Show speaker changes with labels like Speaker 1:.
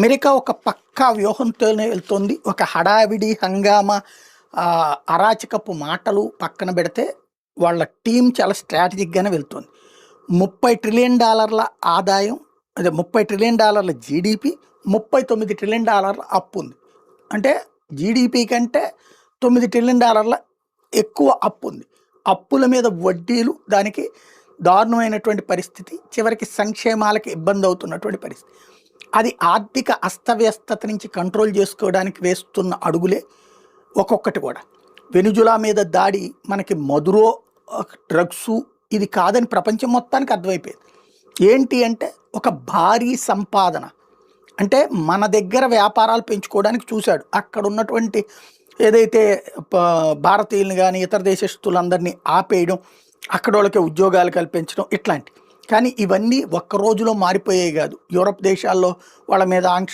Speaker 1: America ఒక పక్కా వ్యూహంతోనే వెళ్తుంది. ఒక హడావిడి హంగామా అరాచకపు మాటలు పక్కన పెడితే వాళ్ళ టీం చాలా స్ట్రాటజిక్గానే వెళ్తుంది. ముప్పై ట్రిలియన్ డాలర్ల ఆదాయం అదే ముప్పై ట్రిలియన్ డాలర్ల జీడిపి ముప్పై తొమ్మిది ట్రిలియన్ డాలర్ల అప్పు ఉంది. అంటే జీడిపి కంటే తొమ్మిది ట్రిలియన్ డాలర్ల ఎక్కువ అప్పు ఉంది. అప్పుల మీద వడ్డీలు దానికి దారుణమైనటువంటి పరిస్థితి చివరికి సంక్షేమాలకి ఇబ్బంది అవుతున్నటువంటి పరిస్థితి. అది ఆర్థిక అస్తవ్యస్తత నుంచి కంట్రోల్ చేసుకోవడానికి వేస్తున్న అడుగులే ఒక్కొక్కటి కూడా. వెనుజులా మీద దాడి మనకి మధురో డ్రగ్స్ ఇది కాదని ప్రపంచం మొత్తానికి అర్థమైపోయింది. ఏంటి అంటే ఒక భారీ సంపాదన. అంటే మన దగ్గర వ్యాపారాలు పెంచుకోవడానికి చూశాడు. అక్కడ ఉన్నటువంటి ఏదైతే భారతీయులను కానీ ఇతర దేశస్తులందరినీ ఆపేయడం అక్కడ వాళ్ళకి ఉద్యోగాలు కల్పించడం ఇట్లాంటి కానీ ఇవన్నీ ఒక్క రోజులో మారిపోయాయి కాదు. యూరప్ దేశాల్లో వాళ్ళ మీద ఆంక్ష